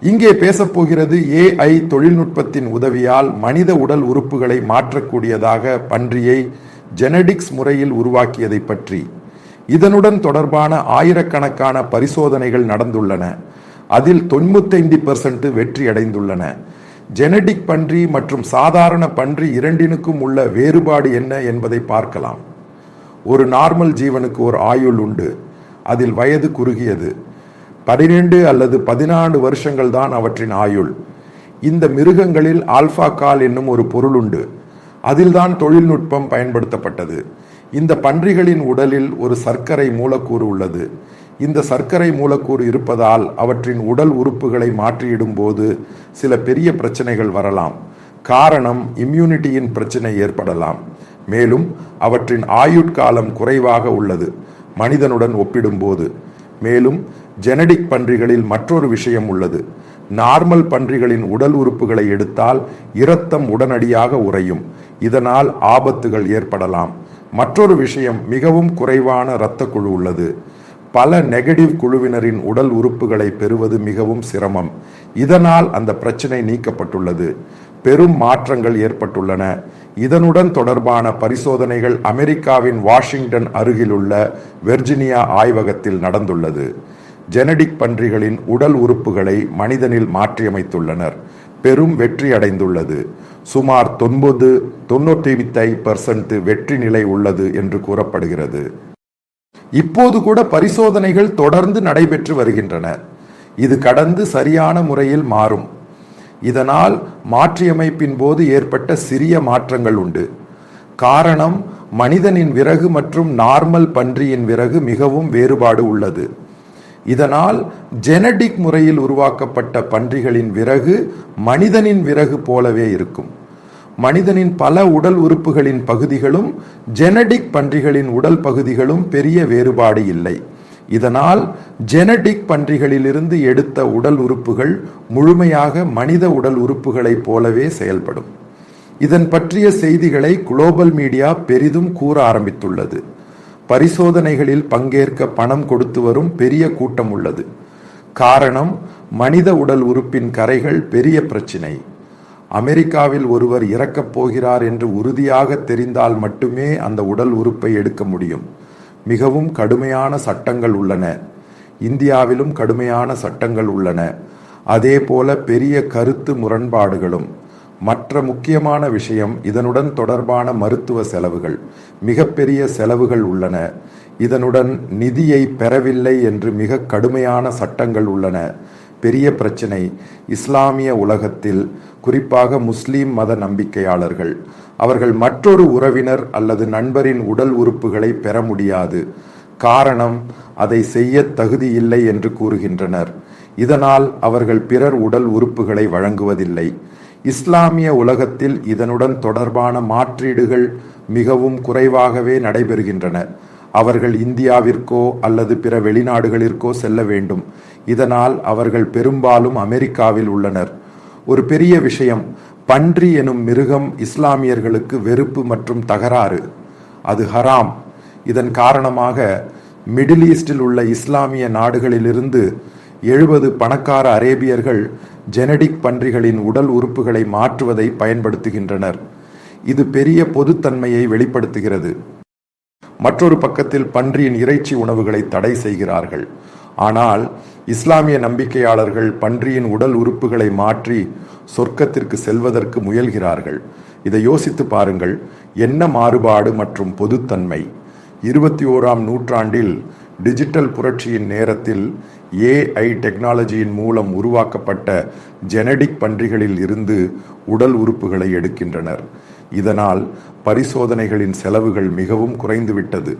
இங்கே பேசப்போகிறது ஏஐ தொழில்நுட்பத்தின் உதவியால் மனித உடல் உறுப்புகளை மாற்றக்கூடியதாக பன்றியை ஜெனடிக்ஸ் முறையில் உருவாக்கியதை பற்றி. இதனுடன் தொடர்பான ஆயிரக்கணக்கான பரிசோதனைகள் நடந்துள்ளன. அதில் தொண்ணூத்தைந்து பெர்சன்ட் வெற்றி அடைந்துள்ளன ஜெனடிக் பன்றி மற்றும் சாதாரண பன்றி இரண்டினுக்கும் உள்ள வேறுபாடு என்ன என்பதை பார்க்கலாம். ஒரு நார்மல் ஜீவனுக்கு ஒரு ஆயுள் உண்டு. அதில் வயது குறுகியது. பன்னிரெண்டு அல்லது பதினான்கு வருஷங்கள் தான் அவற்றின் ஆயுள். இந்த மிருகங்களில் ஆல்பா கால் என்னும் ஒரு பொருள் உண்டு. அதில்தான் தொழில்நுட்பம் பயன்படுத்தப்பட்டது. இந்த பன்றிகளின் உடலில் ஒரு சர்க்கரை மூலக்கூறு உள்ளது. இந்த சர்க்கரை மூலக்கூறு இருப்பதால் அவற்றின் உடல் உறுப்புகளை மாற்றியிடும் போது சில பெரிய பிரச்சனைகள் வரலாம். காரணம் இம்யூனிட்டியின் பிரச்சனை ஏற்படலாம். மேலும் அவற்றின் ஆயுட்காலம் குறைவாக உள்ளது. மனிதனுடன் ஒப்பிடும்போது. மேலும் ஜெனடிக் பன்றிகளில் மற்றொரு விஷயம் உள்ளது. நார்மல் பன்றிகளின் உடல் உறுப்புகளை எடுத்தால் இரத்தம் உடனடியாக உறையும். இதனால் ஆபத்துகள் ஏற்படலாம். மற்றொரு விஷயம் மிகவும் குறைவான இரத்த குழு உள்ளது. பல நெகட்டிவ் குழுவினரின் உடல் உறுப்புகளை பெறுவது மிகவும் சிரமம். இதனால் அந்த பிரச்சனை நீக்கப்பட்டுள்ளது. பெரும் மாற்றங்கள் ஏற்பட்டுள்ளன. இதனுடன் தொடர்பான பரிசோதனைகள் அமெரிக்காவின் வாஷிங்டன் அருகிலுள்ள வெர்ஜினியா ஆய்வகத்தில் நடந்துள்ளது. ஜெனடிக் பன்றிகளின் உடல் உறுப்புகளை மனிதனில் மாற்றியமைத்துள்ளனர். பெரும் வெற்றி அடைந்துள்ளது. சுமார் தொன்பது தொண்ணூற்றி பர்சன்ட் வெற்றி நிலை உள்ளது என்று கூறப்படுகிறது. இப்போது கூட பரிசோதனைகள் தொடர்ந்து நடைபெற்று வருகின்றன. இது கடந்து சரியான முறையில் மாறும். இதனால் மாற்றியமைப்பின் போது ஏற்பட்ட சிறிய மாற்றங்கள் உண்டு. காரணம் மனிதனின் விறகு மற்றும் நார்மல் பன்றியின் விறகு மிகவும் வேறுபாடு உள்ளது. இதனால் ஜெனடிக் முறையில் உருவாக்கப்பட்ட பன்றிகளின் விறகு மனிதனின் விறகு போலவே இருக்கும். மனிதனின் பல உடல் உறுப்புகளின் பகுதிகளும் ஜெனடிக் பன்றிகளின் உடல் பகுதிகளும் பெரிய வேறுபாடு இல்லை. இதனால் ஜெனடிக் பன்றிகளிலிருந்து எடுத்த உடல் உறுப்புகள் முழுமையாக மனித உடல் உறுப்புகளைப் போலவே செயல்படும். இதன் பற்றிய செய்திகளை குளோபல் மீடியா பெரிதும் கூற ஆரம்பித்துள்ளது. பரிசோதனைகளில் பங்கேற்க பணம் கொடுத்து வரும் பெரிய கூட்டம் உள்ளது. காரணம் மனித உடல் உறுப்பின் கரைகள் பெரிய பிரச்சினை. அமெரிக்காவில் ஒருவர் இறக்கப் போகிறார் என்று உறுதியாக தெரிந்தால் மட்டுமே அந்த உடல் உறுப்பை எடுக்க முடியும். மிகவும் கடுமையான சட்டங்கள் உள்ளன. இந்தியாவிலும் கடுமையான சட்டங்கள் உள்ளன. அதே போல பெரிய கருத்து முரண்பாடுகளும். மற்ற முக்கியமான விஷயம் இதனுடன் தொடர்பான மருத்துவ செலவுகள். மிகப்பெரிய செலவுகள் உள்ளன. இதனுடன் நிதியை பெறவில்லை என்று மிக கடுமையான சட்டங்கள் உள்ளன. பெரிய பிரச்சினை. இஸ்லாமிய உலகத்தில் குறிப்பாக முஸ்லீம் மத நம்பிக்கையாளர்கள். அவர்கள் மற்றொரு உறவினர் அல்லது நண்பரின் உடல் உறுப்புகளை பெற முடியாது. காரணம் அதை செய்ய தகுதியில்லை என்று கூறுகின்றனர். இதனால் அவர்கள் பிறர் உடல் உறுப்புகளை வழங்குவதில்லை. இஸ்லாமிய உலகத்தில் இதனுடன் தொடர்பான மாற்றீடுகள் மிகவும் குறைவாகவே நடைபெறுகின்றன. அவர்கள் இந்தியாவிற்கோ அல்லது பிற வெளிநாடுகளிற்கோ செல்ல வேண்டும். இதனால் அவர்கள் பெரும்பாலும் அமெரிக்காவில் உள்ளனர். ஒரு பெரிய விஷயம் பன்றி எனும் மிருகம் இஸ்லாமியர்களுக்கு வெறுப்பு மற்றும் தகராறு. அது ஹராம். இதன் காரணமாக மிடில் ஈஸ்டில் உள்ள இஸ்லாமிய நாடுகளிலிருந்து எழுபது பணக்கார அரேபியர்கள் ஜெனடிக் பன்றிகளின் உடல் உறுப்புகளை மாற்றுவதை பயன்படுத்துகின்றனர். இது பெரிய பொதுத்தன்மையை வெளிப்படுத்துகிறது. மற்றொரு பக்கத்தில் பன்றியின் இறைச்சி உணவுகளை தடை செய்கிறார்கள். ஆனால் இஸ்லாமிய நம்பிக்கையாளர்கள் பன்றியின் உடல் உறுப்புகளை மாற்றி சொர்க்கத்திற்கு செல்வதற்கு முயல்கிறார்கள். இதை யோசித்து பாருங்கள் என்ன மாறுபாடு மற்றும் பொதுத்தன்மை? இருபத்தி ஓராம் நூற்றாண்டில் டிஜிட்டல் புரட்சியின் நேரத்தில் ஏஐ டெக்னாலஜியின் மூலம் உருவாக்கப்பட்ட ஜெனடிக் பன்றிகளில் இருந்து உடல் உறுப்புகளை எடுக்கின்றனர். இதனால் பரிசோதனைகளின் செலவுகள் மிகவும் குறைந்துவிட்டது.